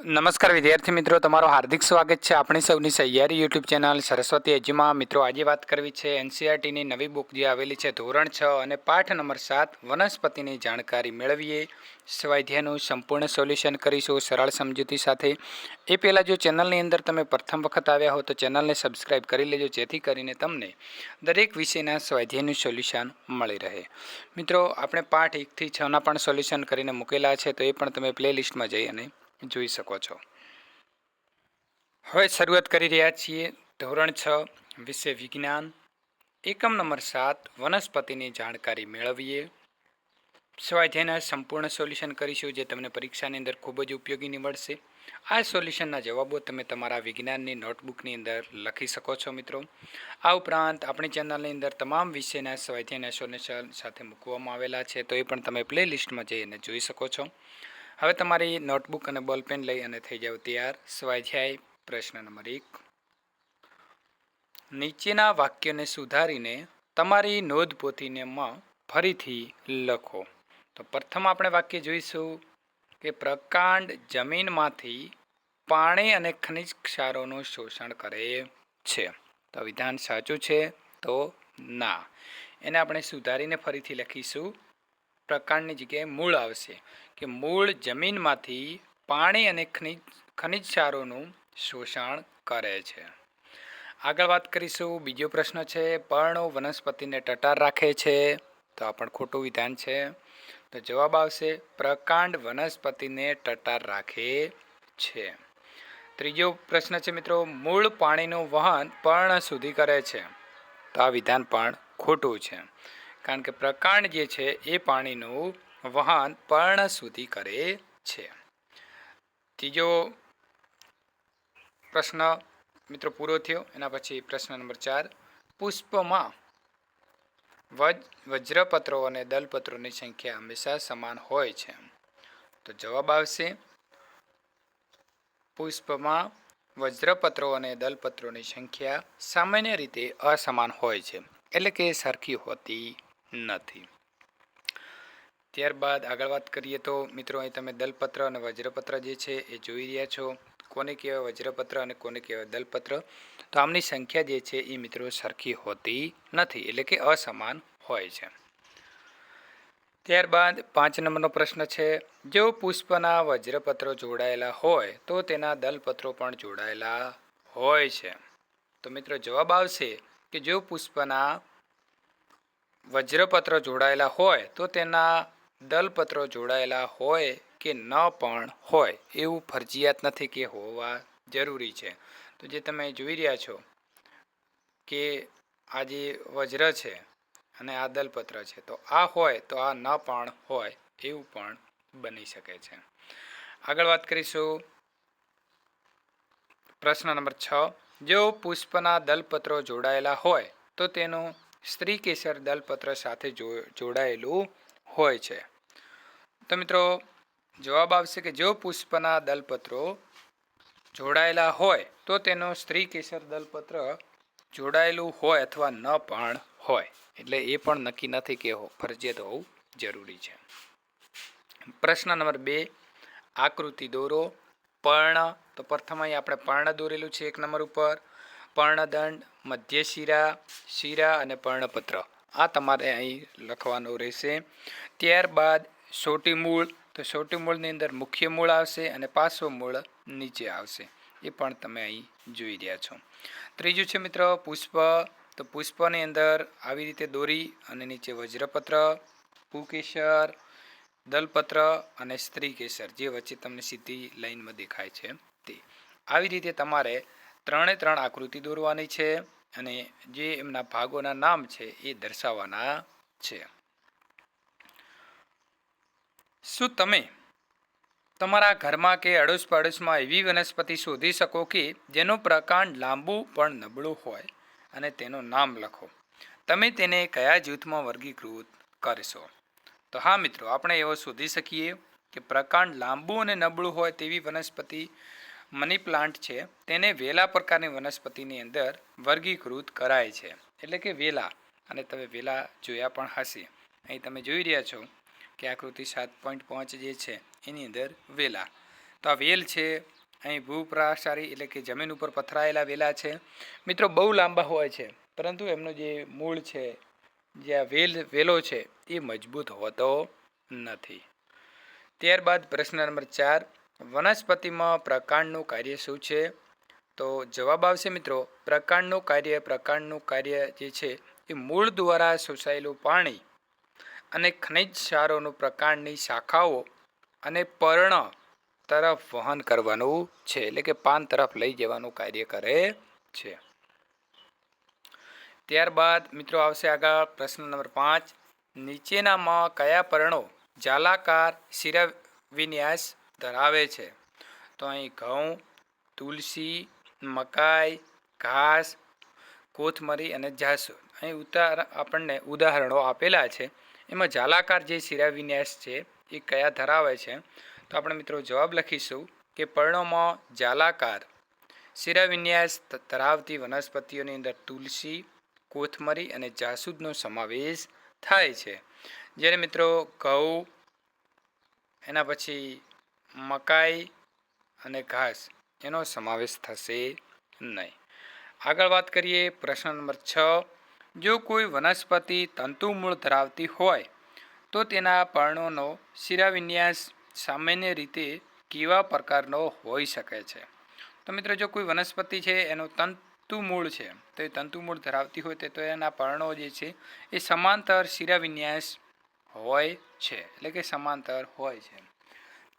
નમસ્કાર વિદ્યાર્થી મિત્રો, તમારો હાર્દિક સ્વાગત છે આપણી સૌની સહિયારી યુટ્યુબ ચેનલ સરસ્વતી એજીમાં મિત્રો, આજે વાત કરવી છે એનસીઆરટીની નવી બુક જે આવેલી છે ધોરણ છ અને પાઠ નંબર સાત, વનસ્પતિની જાણકારી મેળવીએ. સ્વાધ્યાયનું સંપૂર્ણ સોલ્યુશન કરીશું સરળ સમજૂતી સાથે. એ પહેલાં જો ચેનલની અંદર તમે પ્રથમ વખત આવ્યા હો તો ચેનલને સબસ્ક્રાઇબ કરી લેજો, જેથી કરીને તમને દરેક વિષયના સ્વાધ્યાયનું સોલ્યુશન મળી રહે. મિત્રો, આપણે પાઠ એકથી છના પણ સોલ્યુશન કરીને મૂકેલા છે, તો એ પણ તમે પ્લેલિસ્ટમાં જઈ અને જોઈ શકો છો. હવે શરૂઆત કરી રહ્યા છીએ ધોરણ છ વિશે વિજ્ઞાન. એકમ નંબર સાત, વનસ્પતિની જાણકારી મેળવીએ. સ્વાધ્યાયના સંપૂર્ણ સોલ્યુશન કરીશું જે તમને પરીક્ષાની અંદર ખૂબ જ ઉપયોગી નીવડશે. આ સોલ્યુશનના જવાબો તમે તમારા વિજ્ઞાનની નોટબુકની અંદર લખી શકો છો મિત્રો. આ ઉપરાંત આપણી ચેનલની અંદર તમામ વિષયના સ્વાધ્યાયના સોલ્યુશન સાથે મૂકવામાં આવેલા છે, તો એ પણ તમે પ્લે લિસ્ટમાં જઈ જોઈ શકો છો. હવે તમારી નોટબુક અને બોલપેન લઈ અને થઈ જાવ તૈયાર. સ્વાધ્યાય પ્રશ્ન નંબર એક. નીચેના વાક્યને સુધારીને તમારી નોંધપોથીનેમાં ફરીથી લખો. તો પ્રથમ આપણે વાક્ય જોઈશું કે પ્રકાંડ જમીનમાંથી પાણી અને ખનિજ ક્ષારોનું શોષણ કરે છે. તો વિધાન સાચું છે તો ના. એને આપણે સુધારીને ફરીથી લખીશું. પ્રકાંડની જગ્યાએ મૂળ આવશે કે મૂળ જમીનમાંથી પાણી અને ખનિજ ખનિજ ક્ષારોનું શોષણ કરે છે. આગળ વાત કરીશું, બીજો પ્રશ્ન છે, પર્ણો વનસ્પતિને ટટાર રાખે છે? તો આ પણ ખોટું વિધાન છે. તો જવાબ આવશે, પ્રકાંડ વનસ્પતિને ટટાર રાખે છે. ત્રીજો પ્રશ્ન છે મિત્રો, મૂળ પાણીનું વહન પર્ણ સુધી કરે છે. તો આ વિધાન પણ ખોટું છે. કારણ કે પ્રકાંડ જે છે એ પાણીનું વહન પર્ણ સુધી કરે છે. ત્રીજો પ્રશ્ન મિત્રો પૂરો થયો. એના પછી પ્રશ્ન નંબર ચાર. પુષ્પમાં વજ, વજ્રપત્રો અને દલપત્રોની સંખ્યા હંમેશા સમાન હોય છે. તો જવાબ આવશે પુષ્પમાં વજ્રપત્રો અને દલપત્રોની સંખ્યા સામાન્ય રીતે અસમાન હોય છે. એટલે કે સરખી હોતી નથી. ત્યારબાદ આગળ વાત કરીએ તો મિત્રો, અહીં તમે દલપત્ર અને વજ્રપત્ર જે છે એ જોઈ રહ્યા છો. કોને કહેવાય વજ્રપત્ર અને કોને કહેવાય દલપત્ર? તો આમની સંખ્યા જે છે એ મિત્રો સરખી હોતી નથી, એટલે કે અસમાન હોય છે. ત્યારબાદ પાંચ નંબરનો પ્રશ્ન છે, જો પુષ્પના વજ્રપત્રો જોડાયેલા હોય, તો તેના દલપત્રો પણ જોડાયેલા હોય છે. તો મિત્રો જવાબ આવશે કે જો પુષ્પના વજ્રપત્રો જોડાયેલા હોય તો તેના દલપત્રો જોડાયેલા હોય કે ન પણ હોય એવું ફરજિયાત નથી કે હોવા જરૂરી છે. તો જે તમે જોઈ રહ્યા છો કે આ જે વજ્ર છે અને આ દલપત્ર છે, તો આ હોય તો આ ન પણ હોય એવું પણ બની શકે છે. આગળ વાત કરીશું પ્રશ્ન નંબર છ. જો પુષ્પના દલપત્રો જોડાયેલા હોય તો તેનું સ્ત્રી કેસર દલપત્ર સાથે જોડાયેલું હોય છે. તો મિત્રો, જવાબ આવશે કે જો પુષ્પના દલપત્રો જોડાયેલા હોય, તો તેનો સ્ત્રી કેસર દલપત્ર જોડાયેલું હોય અથવા ન પણ હોય. એટલે એ પણ નક્કી નથી કે ફરજિયાત હોવું જરૂરી છે. પ્રશ્ન નંબર બે, આકૃતિ દોરો. પર્ણ, તો પ્રથમ અહીં આપણે પર્ણ દોરેલું છે એક નંબર ઉપર. પર્ણદંડ મધ્ય શિરા અને પર્ણપત્ર. આ તમારે અહીં લખવાનું રહેશે. ત્યારબાદ સોટી મૂળ. તો સોટી મૂળની અંદર મુખ્ય મૂળ આવશે અને પાસો મૂળ નીચે આવશે. એ પણ તમે અહીં જોઈ રહ્યા છો. ત્રીજું છે મિત્રો પુષ્પ. તો પુષ્પની અંદર આવી રીતે દોરી અને નીચે વજ્રપત્ર પુકેસર દલપત્ર અને સ્ત્રી કેસર જે વચ્ચે તમને સીધી લાઈનમાં દેખાય છે તે. આવી રીતે તમારે ત્રણે ત્રણ આકૃતિ દોરવાની છે અને જે એમના ભાગોના નામ છે એ દર્શાવવાના છે. શું તમે તમારા ઘરમાં કે અડોશ પડોશમાં એવી વનસ્પતિ શોધી શકો કે જેનો પ્રકાંડ લાંબુ પણ નબળું હોય અને તેનું નામ લખો? તમે તેને કયા જૂથમાં વર્ગીકૃત કરશો? તો હા મિત્રો, આપણે એવો શોધી શકીએ કે પ્રકાંડ લાંબુ અને નબળું હોય તેવી વનસ્પતિ મની પ્લાન્ટ છે, તેને વેલા પ્રકારની વનસ્પતિની અંદર વર્ગીકૃત કરાય છે. એટલે કે વેલા, અને તમે વેલા જોયા પણ હશે. અહીં તમે જોઈ રહ્યા છો કે આકૃતિ સાત પોઈન્ટ પાંચ જે છે, એની અંદર વેલા. તો આ વેલ છે, અહીં ભૂપ્રાસારી એટલે કે જમીન ઉપર પથરાયેલા વેલા છે. મિત્રો, બહુ લાંબા હોય છે, પરંતુ એમનો જે મૂળ છે, જે આ વેલ, વેલો છે, એ મજબૂત હોતો નથી. ત્યારબાદ પ્રશ્ન નંબર ચાર વનસ્પતિમાં પ્રકાંડનું કાર્ય શું છે? તો જવાબ આવશે મિત્રો પ્રકાંડનું કાર્ય પ્રકાંડનું કાર્ય જે છે એ મૂળ દ્વારા શોષાયેલું પાણી અને ખનિજ ક્ષારોનું પ્રકાંડની શાખાઓ અને પર્ણ તરફ વહન કરવાનું છે, એટલે કે પાન તરફ લઈ જવાનું કાર્ય કરે છે. ત્યારબાદ મિત્રો આવશે આગળ પ્રશ્ન નંબર પાંચ, નીચેનામાં કયા પર્ણો જાલાકાર શિરાવિન્યાસ ધરાવે છે. તો અહીં ઘઉં, તુલસી, મકાઈ, ઘાસ, કોથમરી અને જાસૂદ. અહીં ઉતાર, આપણને ઉદાહરણો આપેલા છે. એમાં જાલાકાર જે શિરાવિન્યાસ છે, એ કયા ધરાવે છે? તો આપણે મિત્રો જવાબ લખીશું કે પર્ણોમાં જાલાકાર શિરાવિન્યાસ ધરાવતી વનસ્પતિઓની અંદર તુલસી, કોથમરી અને જાસૂદનો સમાવેશ થાય છે. જ્યારે મિત્રો ઘઉં, એના પછી મકાઈ અને ઘાસ એનો સમાવેશ થશે નહીં. આગળ વાત કરીએ પ્રશ્ન નંબર છ. જો કોઈ વનસ્પતિ તંતુમૂળ ધરાવતી હોય, તો તેના પર્ણોનો શિરાવિન્યાસ સામાન્ય રીતે કેવા પ્રકારનો હોઈ શકે છે? તો મિત્રો, જો કોઈ વનસ્પતિ છે, એનો તંતુમૂળ છે, તો એ તંતુમૂળ ધરાવતી હોય, તે એના પર્ણો જે છે, એ સમાંતર શિરાવિન્યાસ હોય છે, એટલે કે સમાંતર હોય છે.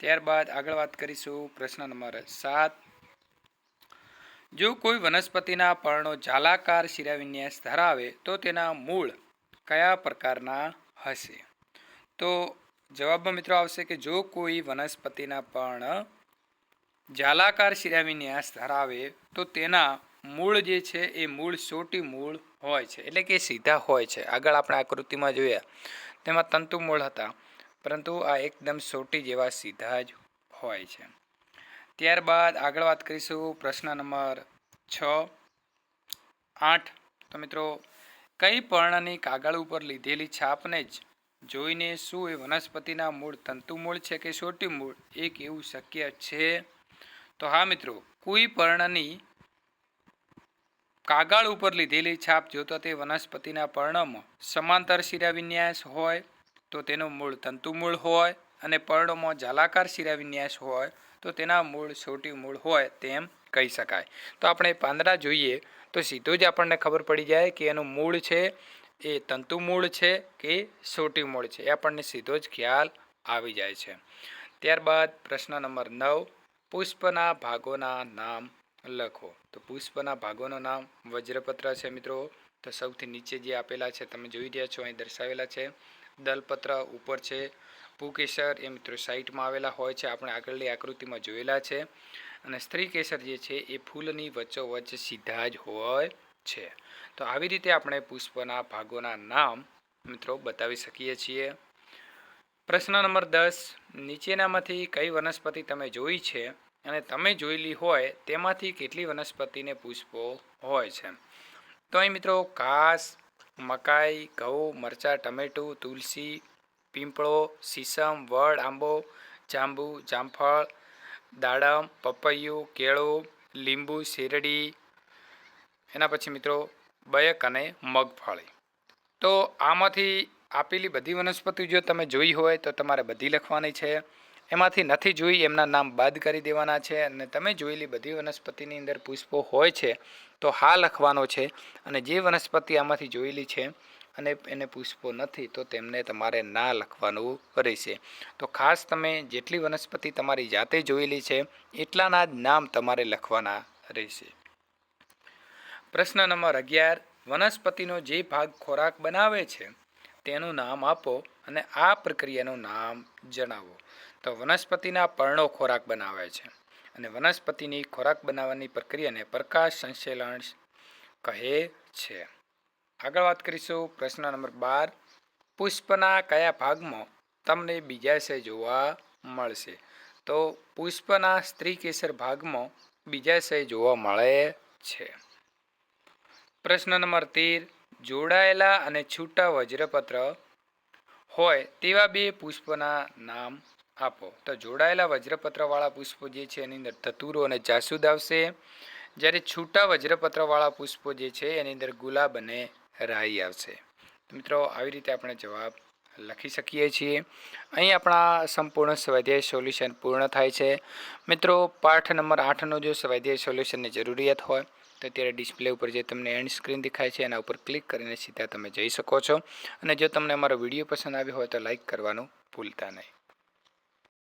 ત્યારબાદ આગળ વાત કરીશું પ્રશ્ન નંબર સાત. જો કોઈ વનસ્પતિના પર્ણો જાલાકાર શિરાવિન્યાસ ધરાવે, તો તેના મૂળ કયા પ્રકારના હશે? તો જવાબમાં મિત્રો આવશે કે જો કોઈ વનસ્પતિના પર્ણ જાલાકાર શિરાવિન્યાસ ધરાવે, તો તેના મૂળ જે છે એ મૂળ સોટી મૂળ હોય છે, એટલે કે સીધા હોય છે. આગળ આપણે આકૃતિમાં જોયા. તેમાં તંતુ મૂળ હતા. પરંતુ આ એકદમ સોટી જેવા સીધા જ હોય છે. ત્યારબાદ આગળ વાત કરીશું પ્રશ્ન નંબર છ, આઠ. તો મિત્રો, કઈ પર્ણની કાગળ ઉપર લીધેલી છાપને જ જોઈને શું એ વનસ્પતિના મૂળ તંતુ મૂળ છે કે સોટી મૂળ એક એવું શક્ય છે? તો હા મિત્રો, કોઈ પર્ણની કાગળ ઉપર લીધેલી છાપ જોતો તે વનસ્પતિના પર્ણમાં સમાંતર શિરાવિન્યાસ હોય તો તેનું મૂળ તંતુમૂળ હોય અને પર્ણોમાં જાલાકાર શિરાવિન્યાસ હોય, તો તેના મૂળ સોટી મૂળ હોય તેમ કહી શકાય. તો આપણે પાંદડા જોઈએ, તો સીધું જ આપણને ખબર પડી જાય કે એનું મૂળ છે, એ તંતુ મૂળ છે કે સોટી મૂળ છે. એ આપણને સીધો જ ખ્યાલ આવી જાય છે. ત્યારબાદ પ્રશ્ન નંબર નવ, પુષ્પના ભાગોના નામ લખો. તો પુષ્પના ભાગોનું નામ વજ્રપત્ર છે મિત્રો. તો સૌથી નીચે જે આપેલા છે, તમે જોઈ રહ્યા છો, અહીં દર્શાવેલા છે. દલપત્ર ઉપર છે. પુકેસર એ મિત્રો સાઈટમાં આવેલા હોય છે. આપણે આગળની આકૃતિમાં જોયેલા છે. અને સ્ત્રી કેસર જે છે એ ફૂલની વચ્ચોવચ્ચ સીધા જ હોય છે. તો આવી રીતે આપણે પુષ્પના ભાગોના નામ મિત્રો બતાવી શકીએ છીએ. પ્રશ્ન નંબર દસ, નીચેનામાંથી કઈ વનસ્પતિ તમે જોઈ છે? અને તમે જોયેલી હોય તેમાંથી કેટલી વનસ્પતિને પુષ્પો હોય છે? તો અહીં મિત્રો ઘાસ મકાઈ, ઘઉં, મરચાં, ટમેટું, તુલસી, પીંપળો, સીસમ, વડ, આંબો, જાંબુ, જામફળ, દાડમ, પપૈયું, કેળું, લીંબુ, શેરડી. એના પછી મિત્રો બયક અને મગફળી. તો આમાંથી આપેલી બધી વનસ્પતિ જો તમે જોઈ હોય તો તમારે બધી લખવાની છે. એમાંથી નથી જોઈ, એમના નામ બાદ કરી દેવાના છે અને તમે જોયેલી બધી વનસ્પતિની અંદર પુષ્પો હોય છે, તો હા લખવાનો છે અને જે વનસ્પતિ આમાંથી જોયેલી છે અને એને પુષ્પો નથી, તો તેમને તમારે ના લખવાનું રહેશે. તો ખાસ તમે જેટલી વનસ્પતિ તમારી જાતે જોયેલી છે, એટલાના જ નામ તમારે લખવાના રહેશે. પ્રશ્ન નંબર અગિયાર, વનસ્પતિનો જે ભાગ ખોરાક બનાવે છે, તેનું નામ આપો અને આ પ્રક્રિયાનું નામ જણાવો. તો વનસ્પતિના પર્ણો ખોરાક બનાવે છે. અને વનસ્પતિની ખોરાક બનાવવાની પ્રક્રિયાને પ્રકાશ સંશ્લેષણ કહે છે. આગળ વાત કરીશું પ્રશ્ન નંબર બાર. પુષ્પના કયા ભાગમાં તમને બીજાશય જોવા મળશે? તો પુષ્પના સ્ત્રી કેસર ભાગમાં બીજાશય જોવા મળે છે. પ્રશ્ન નંબર તેર. જોડાયેલા અને છૂટા વજ્રપત્ર હોય તેવા બે પુષ્પના નામ આપો. તો જોડાયેલા વજ્રપત્રવાળા પુષ્પો જે છે એની અંદર ધતુરો અને જાસૂદ આવશે. જ્યારે છૂટા વજ્રપત્રવાળા પુષ્પો જે છે એની અંદર ગુલાબ અને રાઈ આવશે. મિત્રો, આવી રીતે આપણે જવાબ લખી શકીએ છીએ. અહીં આપણા સંપૂર્ણ સ્વાધ્યાય સોલ્યુશન પૂર્ણ થાય છે. મિત્રો, પાઠ નંબર આઠનો જો સ્વાધ્યાય સોલ્યુશનની જરૂરિયાત હોય, તો અત્યારે ડિસ્પ્લે ઉપર જે તમને એન્ડ સ્ક્રીન દેખાય છે, એના ઉપર ક્લિક કરીને સીધા તમે જઈ શકો છો. અને જો તમને અમારો વીડિયો પસંદ આવ્યો હોય, તો લાઇક કરવાનું ભૂલતા નહીં.